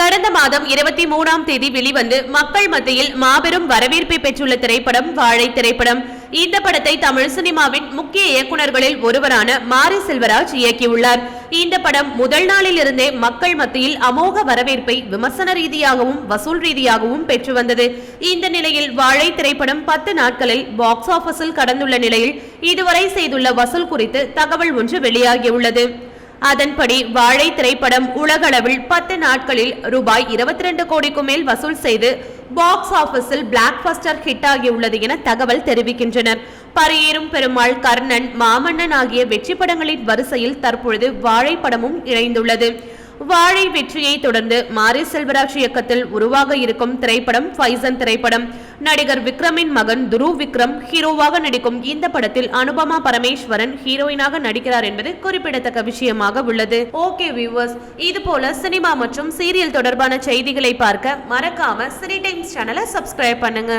கடந்த மாதம் இருபத்தி மூணாம் தேதி வெளிவந்து மக்கள் மத்தியில் மாபெரும் வரவேற்பை பெற்றுள்ள திரைப்படம் வாழை திரைப்படம். இந்த படத்தை தமிழ் சினிமாவின் முக்கிய இயக்குநர்களில் ஒருவரான மாரி செல்வராஜ் இயக்கியுள்ளார். இந்த படம் முதல் நாளில் இருந்தே மக்கள் மத்தியில் அமோக வரவேற்பை விமர்சன ரீதியாகவும் வசூல் ரீதியாகவும் பெற்று வந்தது. இந்த நிலையில் வாழை திரைப்படம் பத்து நாட்களில் பாக்ஸ் ஆபீஸில் கடந்துள்ள நிலையில் இதுவரை செய்துள்ள வசூல் குறித்து தகவல் ஒன்று வெளியாகியுள்ளது. அதன்படி வாழை திரைப்படம் உலகளவில் பத்து நாட்களில் ரூபாய் இருபத்தி ரெண்டு கோடிக்கு மேல் வசூல் செய்து பாக்ஸ் ஆபீஸில் பிளாக் பஸ்டர் ஹிட் ஆகியுள்ளது என தகவல் தெரிவிக்கின்றனர். பரியேறும் பெருமாள் கர்ணன் மாமன்னன் ஆகிய வெற்றி படங்களின் வரிசையில் தற்பொழுது வாழை படமும் இணைந்துள்ளது. வாழை வெற்றியை தொடர்ந்து மாரி செல்வராஜ் இயக்கத்தில் உருவாக இருக்கும் திரைப்படம் ஃபைசன் திரைப்படம். நடிகர் விக்ரமின் மகன் துருவ் விக்ரம் ஹீரோவாக நடிக்கும் இந்த படத்தில் அனுபமா பரமேஸ்வரன் ஹீரோயினாக நடிக்கிறார் என்பது குறிப்பிடத்தக்க விஷயமாக உள்ளது. ஓகே வியூவர்ஸ் இது போல சினிமா மற்றும் சீரியல் தொடர்பான செய்திகளை பார்க்க மறக்காம சினி டைம்ஸ் சேனலை சப்ஸ்கிரைப் பண்ணுங்க.